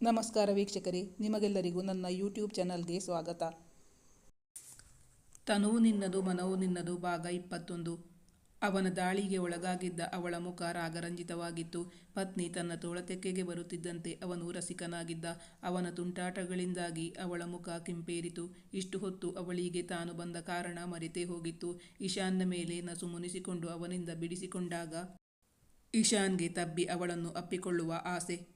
ನಮಸ್ಕಾರ ವೀಕ್ಷಕರೇ, ನಿಮಗೆಲ್ಲರಿಗೂ ನನ್ನ ಯೂಟ್ಯೂಬ್ ಚಾನಲ್ಗೆ ಸ್ವಾಗತ. ತನುವು ನಿನ್ನದು, ಮನವು ನಿನ್ನದು ಭಾಗ ಇಪ್ಪತ್ತೊಂದು. ಅವನ ದಾಳಿಗೆ ಒಳಗಾಗಿದ್ದ ಅವಳ ಮುಖ ರಾಗರಂಜಿತವಾಗಿತ್ತು. ಪತ್ನಿ ತನ್ನ ತೋಳತೆಕ್ಕೆಗೆ ಬರುತ್ತಿದ್ದಂತೆ ಅವನು ರಸಿಕನಾಗಿದ್ದ. ಅವನ ತುಂಟಾಟಗಳಿಂದಾಗಿ ಅವಳ ಮುಖ ಕೆಂಪೇರಿತು. ಇಷ್ಟು ಹೊತ್ತು ಅವಳಿಗೆ ತಾನು ಬಂದ ಕಾರಣ ಮರೆತೇ ಹೋಗಿತ್ತು. ಇಶಾನ್ನ ಮೇಲೆ ನಸು ಮುನಿಸಿಕೊಂಡು ಅವನಿಂದ ಬಿಡಿಸಿಕೊಂಡಾಗ ಇಶಾನ್ಗೆ ತಬ್ಬಿ ಅವಳನ್ನು ಅಪ್ಪಿಕೊಳ್ಳುವ ಆಸೆ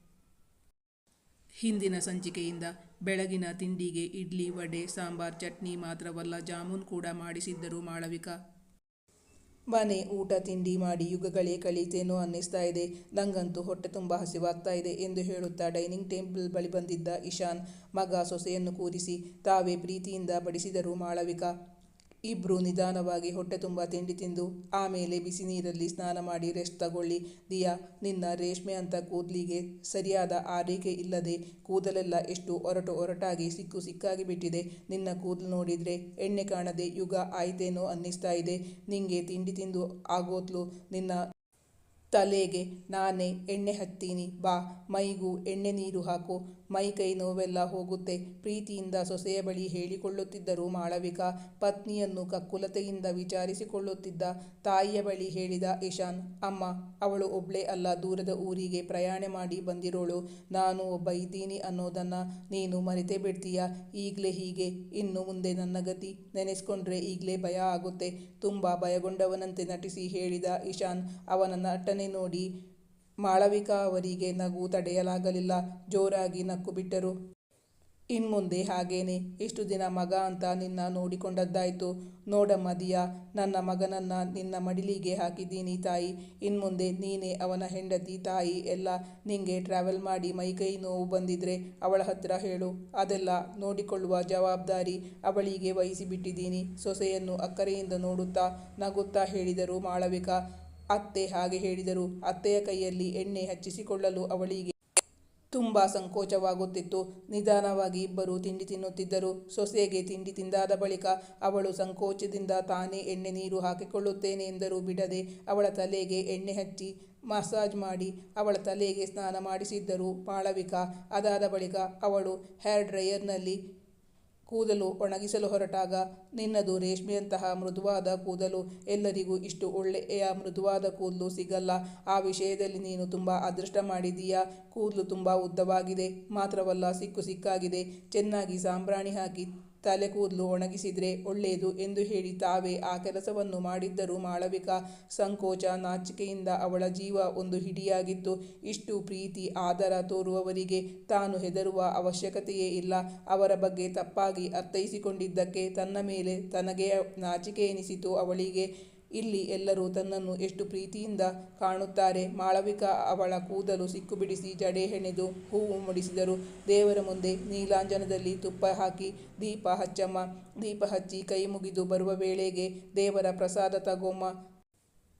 ಹಿಂದಿನ ಸಂಚಿಕೆಯಿಂದ ಬೆಳಗಿನ ತಿಂಡಿಗೆ ಇಡ್ಲಿ, ವಡೆ, ಸಾಂಬಾರ್, ಚಟ್ನಿ ಮಾತ್ರವಲ್ಲ ಜಾಮೂನ್ ಕೂಡ ಮಾಡಿಸಿದ್ದರು ಮಾಳವಿಕಾ. ಮನೆ, ಊಟ, ತಿಂಡಿ ಮಾಡಿ ಯುಗಗಳೇ ಕಳೀತೇನೋ ಅನ್ನಿಸ್ತಾ ಇದೆ. ನಂಗಂತೂ ಹೊಟ್ಟೆ ತುಂಬ ಹಸಿವಾಗ್ತಾ ಇದೆ ಎಂದು ಹೇಳುತ್ತಾ ಡೈನಿಂಗ್ ಟೇಬಲ್ ಬಳಿ ಬಂದಿದ್ದ ಇಶಾನ್, ಮಗ ಸೊಸೆಯನ್ನು ಕೂರಿಸಿ ತಾವೇ ಪ್ರೀತಿಯಿಂದ ಬಡಿಸಿದರು ಮಾಳವಿಕಾ. ಇಬ್ರು ನಿಧಾನವಾಗಿ ಹೊಟ್ಟೆ ತುಂಬ ತಿಂಡಿ ತಿಂದು, ಆಮೇಲೆ ಬಿಸಿ ನೀರಲ್ಲಿ ಸ್ನಾನ ಮಾಡಿ ರೆಸ್ಟ್ ತಗೊಳ್ಳಿ. ದಿಯಾ, ನಿನ್ನ ರೇಷ್ಮೆ ಅಂತ ಕೂದಲಿಗೆ ಸರಿಯಾದ ಆರೈಕೆ ಇಲ್ಲದೆ ಕೂದಲೆಲ್ಲ ಎಷ್ಟು ಒರಟು ಒರಟಾಗಿ ಸಿಕ್ಕು ಸಿಕ್ಕಾಗಿ ಬಿಟ್ಟಿದೆ. ನಿನ್ನ ಕೂದಲು ನೋಡಿದರೆ ಎಣ್ಣೆ ಕಾಣದೆ ಯುಗ ಆಯ್ತೇನೋ ಅನ್ನಿಸ್ತಾ ಇದೆ. ನಿಂಗೆ ತಿಂಡಿ ತಿಂದು ಆಗೋತ್ಲು ನಿನ್ನ ತಲೆಗೆ. ನಾನೇ ಎಣ್ಣೆ ಹತ್ತೀನಿ. ಬಾ, ಮೈಗೂ ಎಣ್ಣೆ ನೀರು ಹಾಕು. ಮೈ ಕೈ ನೋವೆಲ್ಲ ಹೋಗುತ್ತೆ. ಪ್ರೀತಿಯಿಂದ ಸೊಸೆಯ ಬಳಿ ಹೇಳಿಕೊಳ್ಳುತ್ತಿದ್ದರು ಮಾಳವಿಕಾ ಪತ್ನಿಯನ್ನು ಕಕ್ಕುಲತೆಯಿಂದ ವಿಚಾರಿಸಿಕೊಳ್ಳುತ್ತಿದ್ದ ತಾಯಿಯ ಬಳಿ ಹೇಳಿದ ಇಶಾನ್ ಅಮ್ಮ, ಅವಳು ಒಬ್ಳೆ ಅಲ್ಲ, ದೂರದ ಊರಿಗೆ ಪ್ರಯಾಣ ಮಾಡಿ ಬಂದಿರೋಳು. ನಾನು ಒಬ್ಬ ಇದ್ದೀನಿ ಅನ್ನೋದನ್ನ ನೀನು ಮರೆತೇ ಬಿಡ್ತೀಯ? ಈಗಲೇ ಹೀಗೆ, ಇನ್ನು ಮುಂದೆ ನನ್ನ ಗತಿ ನೆನೆಸ್ಕೊಂಡ್ರೆ ಈಗಲೇ ಭಯ ಆಗುತ್ತೆ. ತುಂಬ ಭಯಗೊಂಡವನಂತೆ ನಟಿಸಿ ಹೇಳಿದ ಇಶಾನ್ ಅವನ ಅಟ್ಟನೆ ನೋಡಿ ಮಾಳವಿಕಾ ಅವರಿಗೆ ನಗು ತಡೆಯಲಾಗಲಿಲ್ಲ. ಜೋರಾಗಿ ನಕ್ಕು ಬಿಟ್ಟರು. ಇನ್ಮುಂದೆ ಹಾಗೇನೆ. ಇಷ್ಟು ದಿನ ಮಗ ಅಂತ ನಿನ್ನ ನೋಡಿಕೊಂಡದ್ದಾಯ್ತು. ನೋಡಮ್ಮ ದಿಯಾ, ನನ್ನ ಮಗನನ್ನು ನಿನ್ನ ಮಡಿಲಿಗೆ ಹಾಕಿದ್ದೀನಿ ತಾಯಿ. ಇನ್ಮುಂದೆ ನೀನೇ ಅವನ ಹೆಂಡತಿ ತಾಯಿ ಎಲ್ಲ. ನಿಂಗೆ ಟ್ರಾವೆಲ್ ಮಾಡಿ ಮೈಕೈ ನೋವು ಬಂದಿದ್ರೆ ಅವಳ ಹತ್ರ ಹೇಳು. ಅದೆಲ್ಲ ನೋಡಿಕೊಳ್ಳುವ ಜವಾಬ್ದಾರಿ ಅವಳಿಗೆ ವಹಿಸಿಬಿಟ್ಟಿದ್ದೀನಿ. ಸೊಸೆಯನ್ನು ಅಕ್ಕರೆಯಿಂದ ನೋಡುತ್ತಾ ನಗುತ್ತಾ ಹೇಳಿದರು ಮಾಳವಿಕಾ. ಅತ್ತೆ ಹಾಗೆ ಹೇಳಿದರು. ಅತ್ತೆಯ ಕೈಯಲ್ಲಿ ಎಣ್ಣೆ ಹಚ್ಚಿಸಿಕೊಳ್ಳಲು ಅವಳಿಗೆ ತುಂಬ ಸಂಕೋಚವಾಗುತ್ತಿತ್ತು. ನಿಧಾನವಾಗಿ ಇಬ್ಬರು ತಿಂಡಿ ತಿನ್ನುತ್ತಿದ್ದರು. ಸೊಸೆಗೆ ತಿಂಡಿ ತಿಂದಾದ ಬಳಿಕ ಅವಳು ಸಂಕೋಚದಿಂದ ತಾನೇ ಎಣ್ಣೆ ನೀರು ಹಾಕಿಕೊಳ್ಳುತ್ತೇನೆ ಎಂದರು. ಬಿಡದೆ ಅವಳ ತಲೆಗೆ ಎಣ್ಣೆ ಹಚ್ಚಿ ಮಸಾಜ್ ಮಾಡಿ ಅವಳ ತಲೆಗೆ ಸ್ನಾನ ಮಾಡಿಸಿದ್ದರು ಮಾಳವಿಕಾ ಅದಾದ ಬಳಿಕ ಅವಳು ಹೇರ್ ಡ್ರೈಯರ್ನಲ್ಲಿ ಕೂದಲು ಒಣಗಿಸಲು ಹೊರಟಾಗ ನಿನ್ನದು ರೇಷ್ಮೆಯಂತಹ ಮೃದುವಾದ ಕೂದಲು ಎಲ್ಲರಿಗೂ ಇಷ್ಟು ಒಳ್ಳೆಯ ಮೃದುವಾದ ಕೂದಲು ಸಿಗಲ್ಲ. ಆ ವಿಷಯದಲ್ಲಿ ನೀನು ತುಂಬ ಅದೃಷ್ಟ ಮಾಡಿದೀಯಾ ಕೂದಲು ತುಂಬ ಉದ್ದವಾಗಿದೆ, ಮಾತ್ರವಲ್ಲ ಸಿಕ್ಕು ಸಿಕ್ಕಾಗಿದೆ. ಚೆನ್ನಾಗಿ ಸಾಂಬ್ರಾಣಿ ಹಾಕಿ ತಲೆ ಕೂದಲು ಒಣಗಿಸಿದ್ರೆ ಒಳ್ಳೆಯದು ಎಂದು ಹೇಳಿ ತಾವೇ ಆ ಕೆಲಸವನ್ನು ಮಾಡಿದ್ದರು ಮಾಳವಿಕಾ ಸಂಕೋಚ ನಾಚಿಕೆಯಿಂದ ಅವಳ ಜೀವ ಒಂದು ಹಿಡಿಯಾಗಿತ್ತು. ಇಷ್ಟು ಪ್ರೀತಿ, ಆದರ ತೋರುವವರಿಗೆ ತಾನು ಹೆದರುವ ಅವಶ್ಯಕತೆಯೇ ಇಲ್ಲ. ಅವರ ಬಗ್ಗೆ ತಪ್ಪಾಗಿ ಅರ್ಥೈಸಿಕೊಂಡಿದ್ದಕ್ಕೆ ತನ್ನ ಮೇಲೆ ತನಗೆ ನಾಚಿಕೆ ಎನಿಸಿತು ಅವಳಿಗೆ. ಇಲ್ಲಿ ಎಲ್ಲರೂ ತನ್ನನ್ನು ಎಷ್ಟು ಪ್ರೀತಿಯಿಂದ ಕಾಣುತ್ತಾರೆ. ಮಾಳವಿಕಾ ಅವಳ ಕೂದಲು ಸಿಕ್ಕು ಬಿಡಿಸಿ ಜಡೆ ಹೆಣೆದು ಹೂವು ಮುಡಿಸಿದರು. ದೇವರ ಮುಂದೆ ನೀಲಾಂಜನದಲ್ಲಿ ತುಪ್ಪ ಹಾಕಿ ದೀಪ ಹಚ್ಚಮ್ಮ. ದೀಪ ಹಚ್ಚಿ ಕೈ ಮುಗಿದು ಬರುವ ವೇಳೆಗೆ ದೇವರ ಪ್ರಸಾದ ತಗೋಮ್ಮ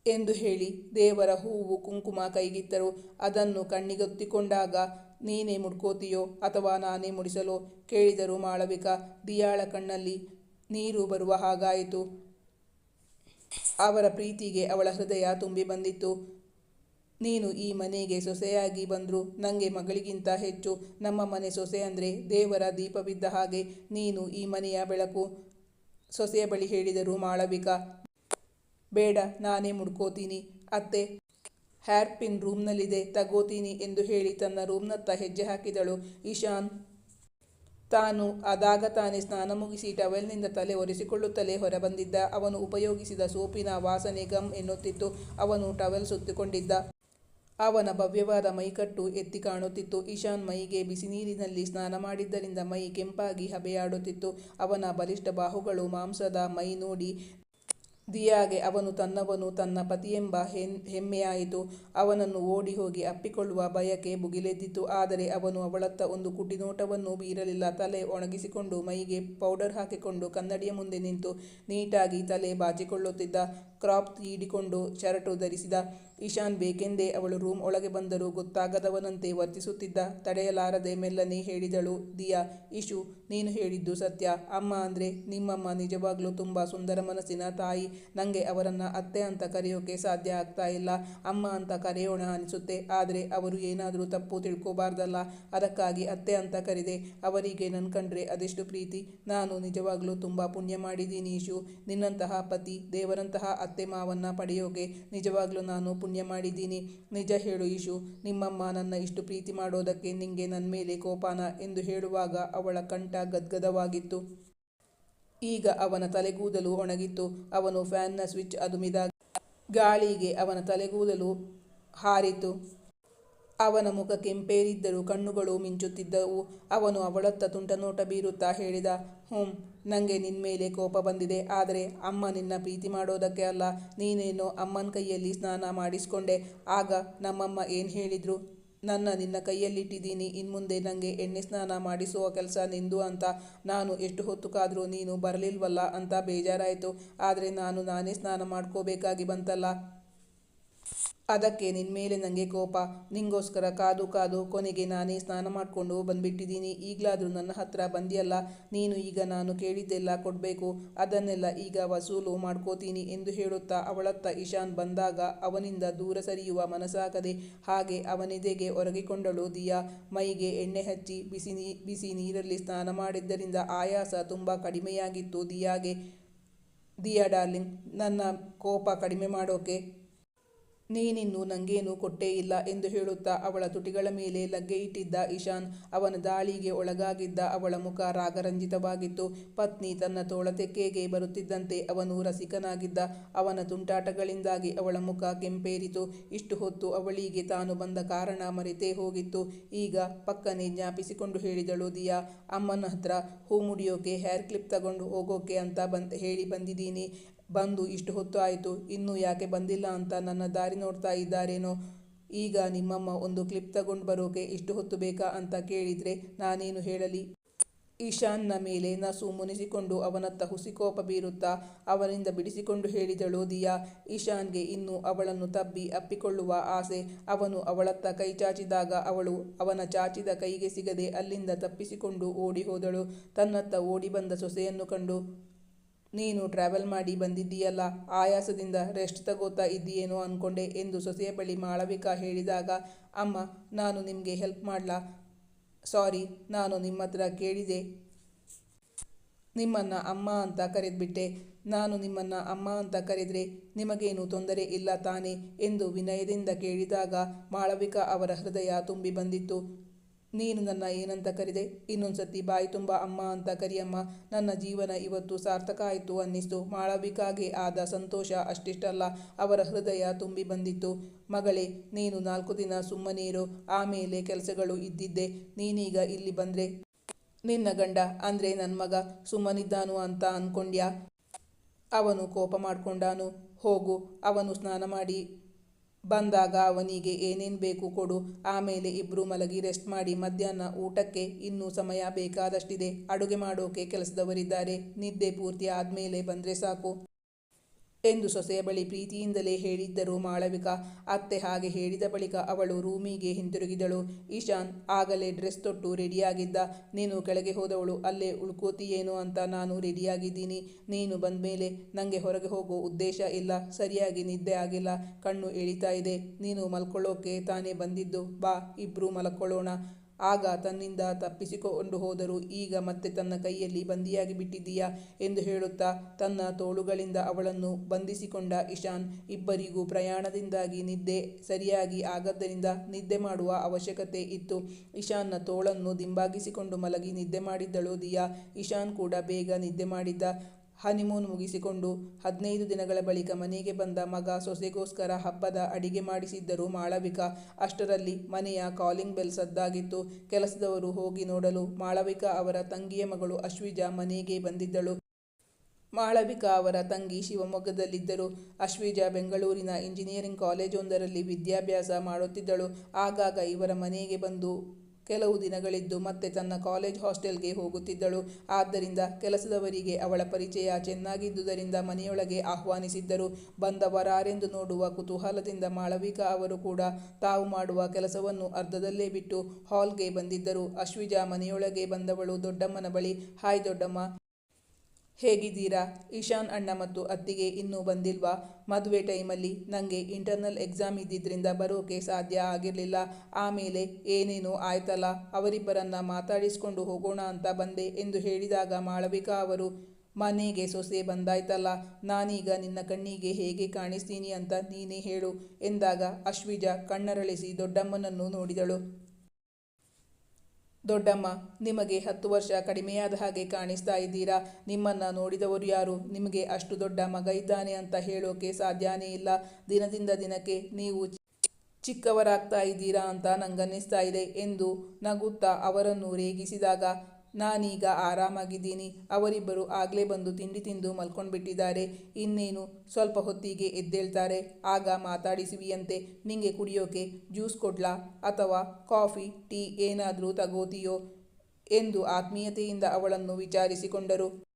ಎಂದು ಹೇಳಿ ದೇವರ ಹೂವು ಕುಂಕುಮ ಕೈಗಿತ್ತರು. ಅದನ್ನು ಕಣ್ಣಿಗೊತ್ತಿಕೊಂಡಾಗ, ನೀನೇ ಮುಡ್ಕೋತೀಯೋ ಅಥವಾ ನಾನೇ ಮುಡಿಸಲೋ? ಕೇಳಿದರು ಮಾಳವಿಕ. ದಿಯಾಳ ಕಣ್ಣಲ್ಲಿ ನೀರು ಬರುವ ಹಾಗಾಯಿತು. ಅವರ ಪ್ರೀತಿಗೆ ಅವಳ ಹೃದಯ ತುಂಬಿ ಬಂದಿತ್ತು. ನೀನು ಈ ಮನೆಗೆ ಸೊಸೆಯಾಗಿ ಬಂದರು ನನಗೆ ಮಗಳಿಗಿಂತ ಹೆಚ್ಚು. ನಮ್ಮ ಮನೆ ಸೊಸೆ ಅಂದರೆ ದೇವರ ದೀಪವಿದ್ದ ಹಾಗೆ ನೀನು ಈ ಮನೆಯ ಬೆಳಕು. ಸೊಸೆಯ ಬಳಿ ಹೇಳಿದರು ಮಾಳವಿಕಾ. ಬೇಡ, ನಾನೇ ಮುಡ್ಕೋತೀನಿ. ಅತ್ತೆ ಹ್ಯಾರ್ಪಿನ್ ಪಿನ್ ರೂಮ್ನಲ್ಲಿದೆ, ತಗೋತೀನಿ ಎಂದು ಹೇಳಿ ತನ್ನ ರೂಮ್ನತ್ತ ಹೆಜ್ಜೆ ಹಾಕಿದಳು. ಇಶಾನ್ ತಾನು ಅದಾಗ ತಾನೇ ಸ್ನಾನ ಮುಗಿಸಿ ಟವೆಲ್ನಿಂದ ತಲೆ ಒರೆಸಿಕೊಳ್ಳುತ್ತಲೇ ಹೊರಬಂದಿದ್ದ. ಅವನು ಉಪಯೋಗಿಸಿದ ಸೋಪಿನ ವಾಸನೆ ಗಮ್ ಎನ್ನುತ್ತಿತ್ತು. ಅವನು ಟವೆಲ್ ಸುತ್ತಿಕೊಂಡಿದ್ದ. ಅವನ ಭವ್ಯವಾದ ಮೈಕಟ್ಟು ಎತ್ತಿ ಕಾಣುತ್ತಿತ್ತು. ಇಶಾನ್ ಮೈಗೆ ಬಿಸಿ ನೀರಿನಲ್ಲಿ ಸ್ನಾನ ಮಾಡಿದ್ದರಿಂದ ಮೈ ಕೆಂಪಾಗಿ ಹಬೆಯಾಡುತ್ತಿತ್ತು. ಅವನ ಬಲಿಷ್ಠ ಬಾಹುಗಳು ಮಾಂಸದ ಮೈ ನೋಡಿ ದಿಯಾಗೆ ಅವನು ತನ್ನವನು ತನ್ನ ಪತಿಯೆಂಬ ಹೆಮ್ಮೆಯಾಯಿತು. ಅವನನ್ನು ಓಡಿ ಹೋಗಿ ಅಪ್ಪಿಕೊಳ್ಳುವ ಬಯಕೆ ಭುಗಿಲೆದ್ದಿತು. ಆದರೆ ಅವನು ಅವಳತ್ತ ಒಂದು ಕುಟಿನೋಟವನ್ನು ಬೀರಲಿಲ್ಲ. ತಲೆ ಒಣಗಿಸಿಕೊಂಡು ಮೈಗೆ ಪೌಡರ್ ಹಾಕಿಕೊಂಡು ಕನ್ನಡಿಯ ಮುಂದೆ ನಿಂತು ನೀಟಾಗಿ ತಲೆ ಬಾಚಿಕೊಳ್ಳುತ್ತಿದ್ದ. ಕ್ರಾಪ್ ತೀಡಿಕೊಂಡು ಶರ್ಟು ಧರಿಸಿದ ಇಶಾನ್ ಬೇಕೆಂದೇ ಅವಳು ರೂಮ್ ಒಳಗೆ ಬಂದರೂ ಗೊತ್ತಾಗದವನಂತೆ ವರ್ತಿಸುತ್ತಿದ್ದ ತಡೆಯಲಾರದೆ ಮೆಲ್ಲನೆ ಹೇಳಿದಳು, ದಿಯಾ ಇಶು ನೀನು ಹೇಳಿದ್ದು ಸತ್ಯ. ಅಮ್ಮ ಅಂದರೆ ನಿಮ್ಮಮ್ಮ ನಿಜವಾಗ್ಲೂ ತುಂಬ ಸುಂದರ ಮನಸ್ಸಿನ ತಾಯಿ. ನಂಗೆ ಅವರನ್ನು ಅತ್ತೆ ಅಂತ ಕರೆಯೋಕೆ ಸಾಧ್ಯ ಆಗ್ತಾ ಇಲ್ಲ. ಅಮ್ಮ ಅಂತ ಕರೆಯೋಣ ಅನಿಸುತ್ತೆ. ಆದರೆ ಅವರು ಏನಾದರೂ ತಪ್ಪು ತಿಳ್ಕೋಬಾರ್ದಲ್ಲ. ಅದಕ್ಕಾಗಿ ಅತ್ತೆ ಅಂತ ಕರೆದೆ. ಅವರಿಗೆ ನನ್ನ ಕಂಡ್ರೆ ಅದೆಷ್ಟು ಪ್ರೀತಿ. ನಾನು ನಿಜವಾಗ್ಲೂ ತುಂಬಾ ಪುಣ್ಯ ಮಾಡಿದ್ದೀನಿ ಇಶು ನಿನ್ನಂತಹ ಪತಿ ದೇವರಂತಹ ಅತ್ತೆ ಮಾವನ್ನ ಪಡೆಯೋಗೆ ನಿಜವಾಗ್ಲೂ ನಾನು ಪುಣ್ಯ ಮಾಡಿದ್ದೀನಿ. ನಿಜ ಹೇಳು ಇಶು ನಿಮ್ಮಮ್ಮ ನನ್ನ ಇಷ್ಟು ಪ್ರೀತಿ ಮಾಡೋದಕ್ಕೆ ನಿಂಗೆ ನನ್ನ ಮೇಲೆ ಕೋಪಾನ ಎಂದು ಹೇಳುವಾಗ ಅವಳ ಕಂಠ ಗದ್ಗದವಾಗಿತ್ತು. ಈಗ ಅವನ ತಲೆಗೂದಲು ಒಣಗಿತ್ತು. ಅವನು ಫ್ಯಾನ್ನ ಸ್ವಿಚ್ ಅದುಮಿದಾಗ ಗಾಳಿಗೆ ಅವನ ತಲೆಗೂದಲು ಹಾರಿತು. ಅವನ ಮುಖ ಕೆಂಪೇರಿದ್ದರೂ ಕಣ್ಣುಗಳು ಮಿಂಚುತ್ತಿದ್ದವು. ಅವನು ಅವಳತ್ತ ತುಂಟನೋಟ ಬೀರುತ್ತಾ ಹೇಳಿದ ಹ್ಞೂ ನನಗೆ ನಿನ್ಮೇಲೆ ಕೋಪ ಬಂದಿದೆ. ಆದರೆ ಅಮ್ಮ ನಿನ್ನ ಪ್ರೀತಿ ಮಾಡೋದಕ್ಕೆ ಅಲ್ಲ. ನೀನೇನೋ ಅಮ್ಮನ ಕೈಯಲ್ಲಿ ಸ್ನಾನ ಮಾಡಿಸ್ಕೊಂಡೆ. ಆಗ ನಮ್ಮಮ್ಮ ಏನು ಹೇಳಿದ್ರು? ನನ್ನ ನಿನ್ನ ಕೈಯಲ್ಲಿಟ್ಟಿದ್ದೀನಿ. ಇನ್ಮುಂದೆ ನನಗೆ ಎಣ್ಣೆ ಸ್ನಾನ ಮಾಡಿಸುವ ಕೆಲಸ ನಿಂದು ಅಂತ. ನಾನು ಎಷ್ಟು ಹೊತ್ತು ಕಾದರೂ ನೀನು ಬರಲಿಲ್ವಲ್ಲ? ಅಂತ ಬೇಜಾರಾಯಿತು. ಆದರೆ ನಾನು ನಾನೇ ಸ್ನಾನ ಮಾಡ್ಕೋಬೇಕಾಗಿ ಬಂತಲ್ಲ. ಅದಕ್ಕೆ ನಿನ್ನ ಮೇಲೆ ನನಗೆ ಕೋಪ. ನಿಂಗೋಸ್ಕರ ಕಾದು ಕಾದು ಕೊನೆಗೆ ನಾನೇ ಸ್ನಾನ ಮಾಡಿಕೊಂಡು ಬಂದ್ಬಿಟ್ಟಿದ್ದೀನಿ. ಈಗಲಾದರೂ ನನ್ನ ಹತ್ರ ಬಂದಿಯಲ್ಲ, ನೀನು ಈಗ ನಾನು ಕೇಳಿದ್ದೆಲ್ಲ ಕೊಡಬೇಕು. ಅದನ್ನೆಲ್ಲ ಈಗ ವಸೂಲು ಮಾಡ್ಕೋತೀನಿ ಎಂದು ಹೇಳುತ್ತಾ ಅವಳತ್ತ ಇಶಾನ್ ಬಂದಾಗ ಅವನಿಂದ ದೂರ ಸರಿಯುವ ಮನಸ್ಸಾಗದೆ ಹಾಗೆ ಅವನಿದೆಗೆ ಒರಗಿಕೊಂಡಳು. ದಿಯಾ, ಮೈಗೆ ಎಣ್ಣೆ ಹಚ್ಚಿ ಬಿಸಿ ನೀ, ಬಿಸಿ ನೀರಲ್ಲಿ ಸ್ನಾನ ಮಾಡಿದ್ದರಿಂದ ಆಯಾಸ ತುಂಬ ಕಡಿಮೆಯಾಗಿತ್ತು. ದಿಯಾಗೆ, ದಿಯಾ ಡಾರ್ಲಿಂಗ್, ನನ್ನ ಕೋಪ ಕಡಿಮೆ ಮಾಡೋಕೆ ನೀನಿನ್ನು ನಂಗೇನು ಕೊಟ್ಟೇ ಇಲ್ಲ ಎಂದು ಹೇಳುತ್ತಾ ಅವಳ ತುಟಿಗಳ ಮೇಲೆ ಲಗ್ಗೆ ಇಟ್ಟಿದ್ದ ಇಶಾನ್ ಅವನ ದಾಳಿಗೆ ಒಳಗಾಗಿದ್ದ ಅವಳ ಮುಖ ರಾಗರಂಜಿತವಾಗಿತ್ತು. ಪತ್ನಿ ತನ್ನ ತೋಳತೆಕ್ಕೆಗೆ ಬರುತ್ತಿದ್ದಂತೆ ಅವನು ರಸಿಕನಾಗಿದ್ದ ಅವನ ತುಂಟಾಟಗಳಿಂದಾಗಿ ಅವಳ ಮುಖ ಕೆಂಪೇರಿತು. ಇಷ್ಟು ಹೊತ್ತು ಅವಳಿಗೆ ತಾನು ಬಂದ ಕಾರಣ ಮರೆತೇ ಹೋಗಿತ್ತು. ಈಗ ಪಕ್ಕನೆ ಜ್ಞಾಪಿಸಿಕೊಂಡು ಹೇಳಿದಳು, ದಿಯಾ, ಅಮ್ಮನ ಹತ್ರ ಹೂ ಮುಡಿಯೋಕೆ, ಹೇರ್ ಕ್ಲಿಪ್ ತಗೊಂಡು ಹೋಗೋಕೆ ಅಂತ ಬಂದ್ ಹೇಳಿ ಬಂದಿದ್ದೀನಿ. ಬಂದು ಇಷ್ಟು ಹೊತ್ತು ಆಯಿತು, ಇನ್ನೂ ಯಾಕೆ ಬಂದಿಲ್ಲ ಅಂತ ನನ್ನ ದಾರಿ ನೋಡ್ತಾ ಇದ್ದಾರೇನೋ? ಈಗ ನಿಮ್ಮಮ್ಮ ಒಂದು ಕ್ಲಿಪ್ ತಗೊಂಡು ಬರೋಕೆ ಇಷ್ಟು ಹೊತ್ತು ಬೇಕಾ ಅಂತ ಕೇಳಿದರೆ ನಾನೇನು ಹೇಳಲಿ? ಈಶಾನ್ನ ಮೇಲೆ ನಸು ಮುನಿಸಿಕೊಂಡು ಅವನತ್ತ ಹುಸಿಕೋಪ ಬೀರುತ್ತಾ ಅವನಿಂದ ಬಿಡಿಸಿಕೊಂಡು ಹೇಳಿದಳು ದಿಯಾ, ಈಶಾನ್ಗೆ ಇನ್ನು ಅವಳನ್ನು ತಬ್ಬಿ ಅಪ್ಪಿಕೊಳ್ಳುವ ಆಸೆ. ಅವನು ಅವಳತ್ತ ಕೈ ಚಾಚಿದಾಗ ಅವಳು ಅವನ ಚಾಚಿದ ಕೈಗೆ ಸಿಗದೆ ಅಲ್ಲಿಂದ ತಪ್ಪಿಸಿಕೊಂಡು ಓಡಿ ಹೋದಳು. ತನ್ನತ್ತ ಓಡಿ ಬಂದ ಸೊಸೆಯನ್ನು ಕಂಡು ನೀನು ಟ್ರಾವೆಲ್ ಮಾಡಿ ಬಂದಿದ್ದೀಯಲ್ಲ, ಆಯಾಸದಿಂದ ರೆಸ್ಟ್ ತಗೋತಾ ಇದ್ದೀಯೇನೋ ಅಂದ್ಕೊಂಡೆ ಎಂದು ಸೊಸೆಯ ಬಳಿ ಮಾಳವಿಕಾ ಹೇಳಿದಾಗ, ಅಮ್ಮ, ನಾನು ನಿಮಗೆ ಹೆಲ್ಪ್ ಮಾಡಲಾ? ಸಾರಿ ನಾನು ನಿಮ್ಮ ಹತ್ರ ಕೇಳಿದೆ. ನಿಮ್ಮನ್ನು ಅಮ್ಮ ಅಂತ ಕರೆದ್ಬಿಟ್ಟೆ. ನಾನು ನಿಮ್ಮನ್ನು ಅಮ್ಮ ಅಂತ ಕರೆದರೆ ನಿಮಗೇನು ತೊಂದರೆ ಇಲ್ಲ ತಾನೇ ಎಂದು ವಿನಯದಿಂದ ಕೇಳಿದಾಗ ಮಾಳವಿಕಾ ಅವರ ಹೃದಯ ತುಂಬಿ ಬಂದಿತ್ತು. ನೀನು ನನ್ನ ಏನಂತ ಕರೆದೆ? ಇನ್ನೊಂದ್ಸತಿ ಬಾಯಿ ತುಂಬ ಅಮ್ಮ ಅಂತ ಕರಿಯಮ್ಮ, ನನ್ನ ಜೀವನ ಇವತ್ತು ಸಾರ್ಥಕ ಆಯಿತು ಅನ್ನಿಸ್ತು. ಮಾಳವಿಕಾಗೆ ಆದ ಸಂತೋಷ ಅಷ್ಟಿಷ್ಟಲ್ಲ, ಅವರ ಹೃದಯ ತುಂಬಿ ಬಂದಿತ್ತು. ಮಗಳೇ, ನೀನು ನಾಲ್ಕು ದಿನ ಸುಮ್ಮನೀರು ಆಮೇಲೆ ಕೆಲಸಗಳು ಇದ್ದಿದ್ದೆ. ನೀನೀಗ ಇಲ್ಲಿ ಬಂದರೆ? ನಿನ್ನ ಗಂಡ, ಅಂದರೆ ನನ್ನ ಮಗ, ಸುಮ್ಮನಿದ್ದಾನು ಅಂತ ಅಂದ್ಕೊಂಡ್ಯಾ ಅವನು ಕೋಪ ಮಾಡ್ಕೊಂಡಾನು. ಹೋಗು, ಅವನು ಸ್ನಾನ ಮಾಡಿ. ಬಂದಾಗ ಅವನಿಗೆ ಏನೇನು ಬೇಕು ಕೊಡು. ಆಮೇಲೆ ಇಬ್ಬರು ಮಲಗಿ ರೆಸ್ಟ್ ಮಾಡಿ ಮಧ್ಯಾಹ್ನ ಊಟಕ್ಕೆ ಇನ್ನೂ ಸಮಯ ಬೇಕಾದಷ್ಟಿದೆ. ಅಡುಗೆ ಮಾಡೋಕೆ ಕೆಲಸದವರಿದ್ದಾರೆ. ನಿದ್ದೆ ಪೂರ್ತಿ ಆದಮೇಲೆ ಬಂದರೆ ಸಾಕು. ಎಂದು ಸೊಸೆಯ ಬಳಿ ಪ್ರೀತಿಯಿಂದಲೇ ಹೇಳಿದ್ದರು ಮಾಳವಿಕಾ. ಅತ್ತೆ ಹಾಗೆ ಹೇಳಿದ ಬಳಿಕ ಅವಳು ರೂಮಿಗೆ ಹಿಂತಿರುಗಿದಳು. ಈಶಾನ್, ಆಗಲೇ ಡ್ರೆಸ್ ತೊಟ್ಟು ರೆಡಿಯಾಗಿದ್ದ. ನೀನು ಕೆಳಗೆ ಹೋದವಳು, ಅಲ್ಲೇ ಉಳ್ಕೋತೀಯೇನು ಅಂತ ನಾನು ರೆಡಿಯಾಗಿದ್ದೀನಿ. ನೀನು ಬಂದ ಮೇಲೆ ನನಗೆ ಹೊರಗೆ ಹೋಗೋ ಉದ್ದೇಶ ಇಲ್ಲ, ಸರಿಯಾಗಿ ನಿದ್ದೆ ಆಗಿಲ್ಲ, ಕಣ್ಣು ಎಳಿತಾ ಇದೆ. ನೀನು ಮಲ್ಕೊಳ್ಳೋಕೆ ತಾನೇ ಬಂದಿದ್ದು. ಬಾ ಇಬ್ಬರು ಮಲ್ಕೊಳ್ಳೋಣ. ಆಗ ತನ್ನಿಂದ ತಪ್ಪಿಸಿಕೊಂಡು ಹೋದರೂ ಈಗ ಮತ್ತೆ ತನ್ನ ಕೈಯಲ್ಲಿ ಬಂದಿಯಾಗಿ ಬಿಟ್ಟಿದ್ದೀಯಾ ಎಂದು ಹೇಳುತ್ತಾ ತನ್ನ ತೋಳುಗಳಿಂದ ಅವಳನ್ನು ಬಂಧಿಸಿಕೊಂಡ ಇಶಾನ್ ಇಬ್ಬರಿಗೂ ಪ್ರಯಾಣದಿಂದಾಗಿ ನಿದ್ದೆ ಸರಿಯಾಗಿ ಆಗದ್ದರಿಂದ ನಿದ್ದೆ ಮಾಡುವ ಅವಶ್ಯಕತೆ ಇತ್ತು. ಇಶಾನ್ನ ತೋಳನ್ನು ದಿಂಬಾಗಿಸಿಕೊಂಡು ಮಲಗಿ ನಿದ್ದೆ ಮಾಡಿದ್ದಳು ದಿಯಾ. ಇಶಾನ್ ಕೂಡ ಬೇಗ ನಿದ್ದೆ ಮಾಡಿದ್ದ. ಹನಿಮೂನ್ ಮುಗಿಸಿಕೊಂಡು ಹದಿನೈದು ದಿನಗಳ ಬಳಿಕ ಮನೆಗೆ ಬಂದ ಮಗ ಸೊಸೆಗೋಸ್ಕರ ಹಬ್ಬದ ಅಡಿಗೆ ಮಾಡಿಸಿದ್ದರು ಮಾಳವಿಕಾ. ಅಷ್ಟರಲ್ಲಿ ಮನೆಯ ಕಾಲಿಂಗ್ ಬೆಲ್ ಸದ್ದಾಗಿತ್ತು. ಕೆಲಸದವರು ಹೋಗಿ ನೋಡಲು ಮಾಳವಿಕಾ ಅವರ ತಂಗಿಯ ಮಗಳು ಅಶ್ವಿಜಾ ಮನೆಗೆ ಬಂದಿದ್ದಳು. ಮಾಳವಿಕಾ ಅವರ ತಂಗಿ ಶಿವಮೊಗ್ಗದಲ್ಲಿದ್ದರು. ಅಶ್ವಿಜಾ ಬೆಂಗಳೂರಿನ ಇಂಜಿನಿಯರಿಂಗ್ ಕಾಲೇಜೊಂದರಲ್ಲಿ ವಿದ್ಯಾಭ್ಯಾಸ ಮಾಡುತ್ತಿದ್ದಳು. ಆಗಾಗ ಇವರ ಮನೆಗೆ ಬಂದು ಕೆಲವು ದಿನಗಳಿದ್ದು ಮತ್ತೆ ತನ್ನ ಕಾಲೇಜ್ ಹಾಸ್ಟೆಲ್ಗೆ ಹೋಗುತ್ತಿದ್ದಳು. ಆದ್ದರಿಂದ ಕೆಲಸದವರಿಗೆ ಅವಳ ಪರಿಚಯ ಚೆನ್ನಾಗಿದ್ದುದರಿಂದ ಮನೆಯೊಳಗೆ ಆಹ್ವಾನಿಸಿದ್ದರು. ಬಂದವರಾರೆಂದು ನೋಡುವ ಕುತೂಹಲದಿಂದ ಮಾಳವಿಕಾ ಅವರು ಕೂಡ ತಾವು ಮಾಡುವ ಕೆಲಸವನ್ನು ಅರ್ಧದಲ್ಲೇ ಬಿಟ್ಟು ಹಾಲ್ಗೆ ಬಂದಿದ್ದರು. ಅಶ್ವಿಜಾ ಮನೆಯೊಳಗೆ ಬಂದವಳು ದೊಡ್ಡಮ್ಮನ ಬಳಿ, ಹಾಯ್ ದೊಡ್ಡಮ್ಮ ಹೇಗಿದ್ದೀರಾ? ಇಶಾನ್ ಅಣ್ಣ ಮತ್ತು ಅತ್ತಿಗೆ ಇನ್ನೂ ಬಂದಿಲ್ವಾ? ಮದುವೆ ಟೈಮಲ್ಲಿ ನನಗೆ ಇಂಟರ್ನಲ್ ಎಕ್ಸಾಮ್ ಇದ್ದಿದ್ದರಿಂದ ಬರೋಕೆ ಸಾಧ್ಯ ಆಗಿರಲಿಲ್ಲ. ಆಮೇಲೆ ಏನೇನೋ ಆಯ್ತಲ್ಲ, ಅವರಿಬ್ಬರನ್ನ ಮಾತಾಡಿಸ್ಕೊಂಡು ಹೋಗೋಣ ಅಂತ ಬಂದೆ ಎಂದು ಹೇಳಿದಾಗ ಮಾಳವಿಕಾ ಅವರು, ಮನೆಗೆ ಸೊಸೆ ಬಂದಾಯ್ತಲ್ಲ, ನಾನೀಗ ನಿನ್ನ ಕಣ್ಣಿಗೆ ಹೇಗೆ ಕಾಣಿಸ್ತೀನಿ ಅಂತ ನೀನೇ ಹೇಳು ಎಂದಾಗ ಅಶ್ವಿಜಾ ಕಣ್ಣರಳಿಸಿ ದೊಡ್ಡಮ್ಮನನ್ನು ನೋಡಿದಳು. ದೊಡ್ಡಮ್ಮ, ನಿಮಗೆ ಹತ್ತು ವರ್ಷ ಕಡಿಮೆಯಾದ ಹಾಗೆ ಕಾಣಿಸ್ತಾ ಇದ್ದೀರಾ? ನಿಮ್ಮನ್ನು ನೋಡಿದವರು ಯಾರು? ನಿಮಗೆ ಅಷ್ಟು ದೊಡ್ಡ ಮಗ ಇದ್ದಾನೆ ಅಂತ ಹೇಳೋಕೆ ಸಾಧ್ಯನೇ ಇಲ್ಲ. ದಿನದಿಂದ ದಿನಕ್ಕೆ ನೀವು ಚಿಕ್ಕವರಾಗ್ತಾ ಇದ್ದೀರಾ ಅಂತ ನಂಗನ್ನಿಸ್ತಾ ಇದೆ ಎಂದು ನಗುತ್ತಾ ಅವರನ್ನು ರೇಗಿಸಿದಾಗ ನಾನೀಗ ಆರಾಮಾಗಿದ್ದೀನಿ. ಅವರಿಬ್ಬರು ಆಗಲೇ ಬಂದು ತಿಂಡಿ ತಿಂದು ಮಲ್ಕೊಂಡ್ಬಿಟ್ಟಿದ್ದಾರೆ. ಇನ್ನೇನು? ಸ್ವಲ್ಪ ಹೊತ್ತಿಗೆ ಎದ್ದೇಳ್ತಾರೆ. ಆಗ ಮಾತಾಡಿಸುವಿಯಂತೆ, ನಿಂಗೆ ಕುಡಿಯೋಕೆ ಜ್ಯೂಸ್ ಕೊಡ್ಲಾ? ಅಥವಾ ಕಾಫಿ, ಟೀ ಏನಾದರೂ ತಗೋತೀಯೋ? ಎಂದು ಆತ್ಮೀಯತೆಯಿಂದ ಅವಳನ್ನು ವಿಚಾರಿಸಿಕೊಂಡರು.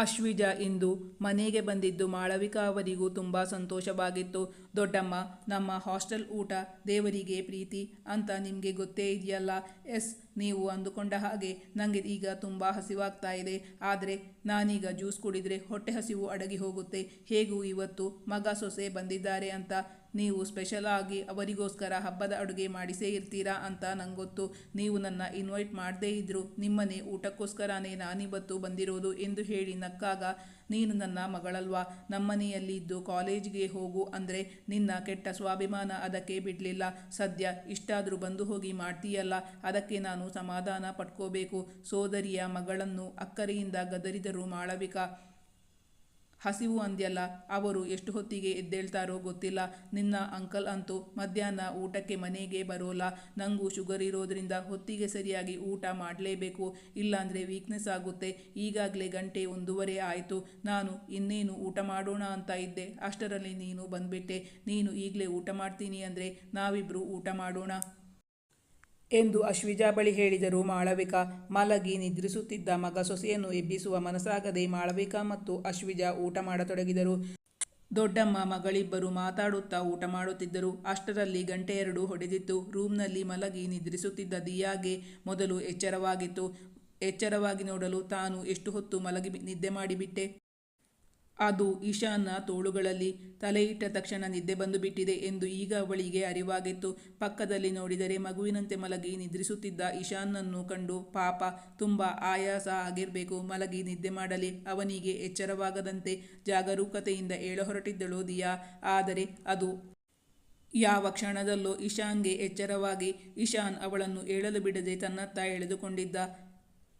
ಅಶ್ವಿಜಾ ಇಂದು ಮನೆಗೆ ಬಂದಿದ್ದು ಮಾಳವಿಕಾ ಅವರಿಗೂ ತುಂಬ ಸಂತೋಷವಾಗಿತ್ತು. ದೊಡ್ಡಮ್ಮ, ನಮ್ಮ ಹಾಸ್ಟೆಲ್ ಊಟ ದೇವರಿಗೆ ಪ್ರೀತಿ ಅಂತ ನಿಮಗೆ ಗೊತ್ತೇ ಇದೆಯಲ್ಲ? ಎಸ್, ನೀವು ಅಂದುಕೊಂಡ ಹಾಗೆ ನನಗೆ ಈಗ ತುಂಬ ಹಸಿವಾಗ್ತಾ ಇದೆ. ಆದರೆ ನಾನೀಗ ಜ್ಯೂಸ್ ಕುಡಿದರೆ ಹೊಟ್ಟೆ ಹಸಿವು ಅಡಗಿ ಹೋಗುತ್ತೆ. ಹೇಗೂ ಇವತ್ತು ಮಗ ಸೊಸೆ ಬಂದಿದ್ದಾರೆ ಅಂತ ನೀವು ಸ್ಪೆಷಲ್ ಆಗಿ ಅವರಿಗೋಸ್ಕರ ಹಬ್ಬದ ಅಡುಗೆ ಮಾಡಿಸೇ ಇರ್ತೀರಾ ಅಂತ ನಂಗೊತ್ತು. ಗೊತ್ತು ನೀವು ನನ್ನ ಇನ್ವೈಟ್ ಮಾಡದೇ ಇದ್ದರು ನಿಮ್ಮನೆ ಊಟಕ್ಕೋಸ್ಕರನೇ ನಾನಿವತ್ತು ಬಂದಿರೋದು ಎಂದು ಹೇಳಿ ನಕ್ಕಾಗ, ನೀನು ನನ್ನ ಮಗಳಲ್ವಾ? ನಮ್ಮನೆಯಲ್ಲಿ ಇದ್ದು ಕಾಲೇಜಿಗೆ ಹೋಗು ಅಂದರೆ ನಿನ್ನ ಕೆಟ್ಟ ಸ್ವಾಭಿಮಾನ ಅದಕ್ಕೆ ಬಿಡಲಿಲ್ಲ. ಸದ್ಯ ಇಷ್ಟಾದರೂ ಬಂದು ಹೋಗಿ ಮಾಡ್ತೀಯಲ್ಲ? ಅದಕ್ಕೆ ನಾನು ಸಮಾಧಾನ ಪಡ್ಕೋಬೇಕು ಸೋದರಿಯ ಮಗಳನ್ನು ಅಕ್ಕರೆಯಿಂದ ಗದರಿದರು ಮಾಳವಿಕಾ. ಹಸಿವು ಅಂದ್ಯಲ್ಲ, ಅವರು ಎಷ್ಟು ಹೊತ್ತಿಗೆ ಎದ್ದೇಳ್ತಾರೋ ಗೊತ್ತಿಲ್ಲ. ನಿನ್ನ ಅಂಕಲ್ ಅಂತೂ ಮಧ್ಯಾಹ್ನ ಊಟಕ್ಕೆ ಮನೆಗೆ ಬರೋಲ್ಲ. ನನಗೂ ಶುಗರ್ ಇರೋದ್ರಿಂದ ಹೊತ್ತಿಗೆ ಸರಿಯಾಗಿ ಊಟ ಮಾಡಲೇಬೇಕು. ಇಲ್ಲಾಂದರೆ ವೀಕ್ನೆಸ್ ಆಗುತ್ತೆ. ಈಗಾಗಲೇ ಗಂಟೆ ಒಂದೂವರೆ ಆಯಿತು. ನಾನು ಇನ್ನೇನು ಊಟ ಮಾಡೋಣ ಅಂತ ಇದ್ದೆ. ಅಷ್ಟರಲ್ಲಿ ನೀನು ಬಂದ್ಬಿಟ್ಟೆ. ನೀನು ಈಗಲೇ ಊಟ ಮಾಡ್ತೀನಿ ಅಂದರೆ ನಾವಿಬ್ಬರು ಊಟ ಮಾಡೋಣ. ಎಂದು ಅಶ್ವಿಜಾ ಬಳಿ ಹೇಳಿದರು. ಮಾಳವಿಕಾ ಮಲಗಿ ನಿದ್ರಿಸುತ್ತಿದ್ದ ಮಗ ಸೊಸೆಯನ್ನು ಎಬ್ಬಿಸುವ ಮನಸ್ಸಾಗದೆ ಮಾಳವಿಕಾ ಮತ್ತು ಅಶ್ವಿಜಾ ಊಟ ಮಾಡತೊಡಗಿದರು. ದೊಡ್ಡಮ್ಮ ಮಗಳಿಬ್ಬರು ಮಾತಾಡುತ್ತಾ ಊಟ ಮಾಡುತ್ತಿದ್ದರು. ಅಷ್ಟರಲ್ಲಿ ಗಂಟೆ ಎರಡು ಹೊಡೆದಿತ್ತು. ರೂಮ್ನಲ್ಲಿ ಮಲಗಿ ನಿದ್ರಿಸುತ್ತಿದ್ದ ದಿಯಾಗೆ ಮೊದಲು ಎಚ್ಚರವಾಗಿತ್ತು. ಎಚ್ಚರವಾಗಿ ನೋಡಲು ತಾನು ಎಷ್ಟು ಹೊತ್ತು ಮಲಗಿ ನಿದ್ದೆ ಮಾಡಿಬಿಟ್ಟೆ. ಅದು ಈಶಾನ್ನ ತೋಳುಗಳಲ್ಲಿ ತಲೆಯಿಟ್ಟ ತಕ್ಷಣ ನಿದ್ದೆ ಬಂದು ಬಿಟ್ಟಿದೆ ಎಂದು ಈಗ ಅವಳಿಗೆ ಅರಿವಾಗಿತ್ತು. ಪಕ್ಕದಲ್ಲಿ ನೋಡಿದರೆ ಮಗುವಿನಂತೆ ಮಲಗಿ ನಿದ್ರಿಸುತ್ತಿದ್ದ ಈಶಾನ್ನನ್ನು ಕಂಡು ಪಾಪ, ತುಂಬ ಆಯಾಸ ಆಗಿರಬೇಕು. ಮಲಗಿ ನಿದ್ದೆ ಮಾಡಲಿ, ಅವನಿಗೆ ಎಚ್ಚರವಾಗದಂತೆ ಜಾಗರೂಕತೆಯಿಂದ ಏಳಹೊರಟಿದ್ದಳು ದಿಯಾ. ಆದರೆ ಅದು ಯಾವ ಕ್ಷಣದಲ್ಲೋ ಇಶಾನ್ಗೆ ಎಚ್ಚರವಾಗಿ ಇಶಾನ್ ಅವಳನ್ನು ಏಳಲು ಬಿಡದೆ ತನ್ನತ್ತ ಎಳೆದುಕೊಂಡಿದ್ದ.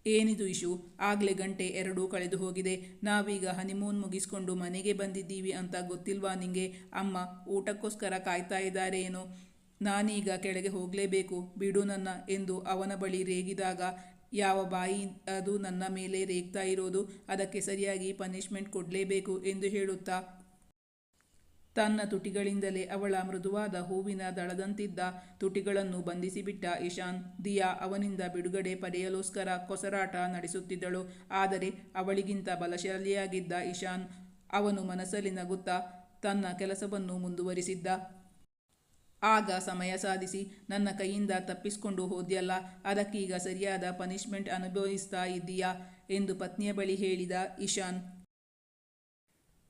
ಏನಿದು ಇಶು? ಆಗಲೇ ಗಂಟೆ ಎರಡೂ ಕಳೆದು ಹೋಗಿದೆ. ನಾವೀಗ ಹನಿಮೂನ್ ಮುಗಿಸ್ಕೊಂಡು ಮನೆಗೆ ಬಂದಿದ್ದೀವಿ ಅಂತ ಗೊತ್ತಿಲ್ವಾ ನಿಂಗೆ? ಅಮ್ಮ, ಊಟಕ್ಕೋಸ್ಕರ ಕಾಯ್ತಾ ಇದ್ದಾರೆ ಏನೋ? ನಾನೀಗ ಕೆಳಗೆ ಹೋಗಲೇಬೇಕು. ಬಿಡು ನನ್ನ ಎಂದು ಅವನ ಬಳಿ ರೇಗಿದಾಗ, ಯಾವ ಬಾಯಿ ಅದು ನನ್ನ ಮೇಲೆ ರೇಗ್ತಾ ಇರೋದು? ಅದಕ್ಕೆ ಸರಿಯಾಗಿ ಪನಿಷ್ಮೆಂಟ್ ಕೊಡಲೇಬೇಕು ಎಂದು ಹೇಳುತ್ತಾ ತನ್ನ ತುಟಿಗಳಿಂದಲೇ ಅವಳ ಮೃದುವಾದ ಹೂವಿನ ದಳದಂತಿದ್ದ ತುಟಿಗಳನ್ನು ಬಂಧಿಸಿಬಿಟ್ಟ ಇಶಾನ್ ದಿಯಾ ಅವನಿಂದ ಬಿಡುಗಡೆ ಪಡೆಯಲೋಸ್ಕರ ಕೊಸರಾಟ ನಡೆಸುತ್ತಿದ್ದಳು. ಆದರೆ ಅವಳಿಗಿಂತ ಬಲಶಾಲಿಯಾಗಿದ್ದ ಇಶಾನ್ ಅವನು ಮನಸ್ಸಲ್ಲಿ ನಗುತ್ತಾ ತನ್ನ ಕೆಲಸವನ್ನು ಮುಂದುವರಿಸಿದ್ದ. ಆಗ ಸಮಯ ಸಾಧಿಸಿ ನನ್ನ ಕೈಯಿಂದ ತಪ್ಪಿಸಿಕೊಂಡು ಹೋದ್ಯಲ್ಲ, ಅದಕ್ಕೀಗ ಸರಿಯಾದ ಪನಿಷ್ಮೆಂಟ್ ಅನುಭವಿಸ್ತಾ ಇದ್ದೀಯಾ ಎಂದು ಪತ್ನಿಯ ಬಳಿ ಹೇಳಿದ ಇಶಾನ್